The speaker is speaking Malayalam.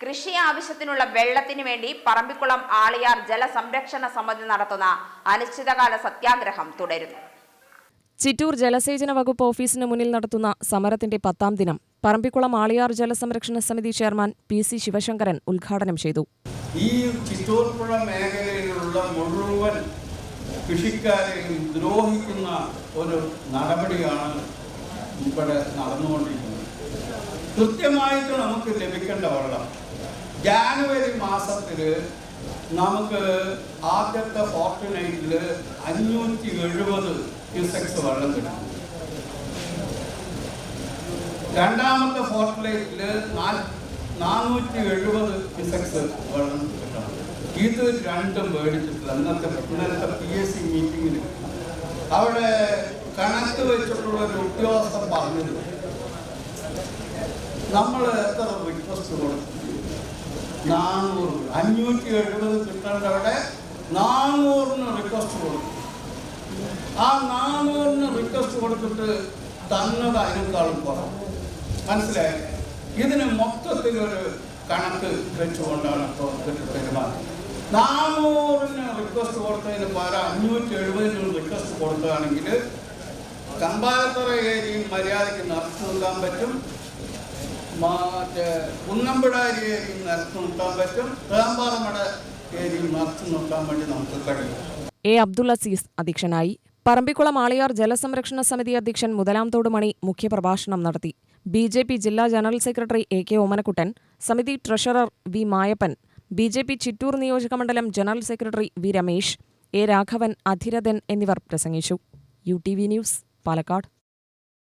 കൃഷി ആവശ്യത്തിനുള്ള വെള്ളത്തിനു വേണ്ടി പറമ്പിക്കുളം ആളിയാർ ജലസംരക്ഷണ സമിതി നടത്തുന്ന അനിശ്ചിതകാല സത്യാഗ്രഹം തുടരുന്നു. ചിറ്റൂർ ജലസേചന വകുപ്പ് ഓഫീസിന് മുന്നിൽ നടത്തുന്ന സമരത്തിന്റെ പത്താം ദിനം പറമ്പിക്കുളം ആളിയാർ ജലസംരക്ഷണ സമിതി ചെയർമാൻ പി സി ശിവശങ്കരൻ ഉദ്ഘാടനം ചെയ്തു. ഈ ചിറ്റൂർപ്പുഴ മേഖലയിലുള്ള മുഴുവൻ കൃഷിക്കാരെയും ദ്രോഹിക്കുന്ന ഒരു നടപടിയാണ് ഇവിടെ നടന്നുകൊണ്ടിരിക്കുന്നത്. കൃത്യമായിട്ട് നമുക്ക് ലഭിക്കേണ്ട വെള്ളം. ജാനുവരി മാസത്തിൽ നമുക്ക് ആദ്യത്തെ ഫോർട്ടുനൈറ്റിൽ അഞ്ഞൂറ്റി എഴുപത് ക്യൂസെക്സ് വെള്ളം കിട്ടും. രണ്ടാമത്തെ ഫോർട്ടുനൈറ്റിൽ നാനൂറ്റി എഴുപത് ക്യൂസെക്സ് വെള്ളം കിട്ടണം. ഇത് രണ്ടും മേടിച്ചിട്ടില്ല. അന്നത്തെ ഇന്നത്തെ പി എസ് സി മീറ്റിങ്ങിൽ അവിടെ കണക്ക് വെച്ചിട്ടുള്ള ഒരു ഉദ്യോഗസ്ഥൻ പറഞ്ഞത് നമ്മൾ എത്ര റിക്വസ്റ്റ് കൊടുക്കും നാനൂറ്. അഞ്ഞൂറ്റി എഴുപത് കിട്ടേണ്ടവിടെ നാനൂറിന് റിക്വസ്റ്റ് കൊടുക്കും ആ നാനൂറിന് റിക്വസ്റ്റ് കൊടുത്തിട്ട് തന്നത് അതിനേക്കാളും കുറവ്. മനസ്സിലായി? ഇതിന് മൊത്തത്തിൽ ഒരു കണക്ക് വെച്ചുകൊണ്ടാണ് ഇപ്പോൾ പെരുമാറി നാനൂറിന് റിക്വസ്റ്റ് കൊടുത്തതിന് പകരം അഞ്ഞൂറ്റി എഴുപതിന് റിക്വസ്റ്റ് കൊടുക്കുകയാണെങ്കിൽ കമ്പാലത്തറ ഏരിയയും മര്യാദയ്ക്ക് നിറച്ചു നിൽക്കാൻ പറ്റും. മറ്റേ പറ്റും. തേമ്പാറമട ഏരിയയും നിറച്ചു നിൽക്കാൻ വേണ്ടി നമുക്ക് കഴിയും. എ അബ്ദുൾ അസീസ് അധ്യക്ഷനായി. പറമ്പിക്കുളം ആളിയാർ ജലസംരക്ഷണ സമിതി അധ്യക്ഷൻ മുതലാംതോട് മണി മുഖ്യപ്രഭാഷണം നടത്തി. ബി ജെ പി ജില്ലാ general secretary A K Omanakkuttan സമിതി treasurer V Mayappan B J P Chittur നിയോജകമണ്ഡലം general secretary V Ramesh A Raghavan Adhirathan എന്നിവർ പ്രസംഗിച്ചു. U T V news. Palakkad.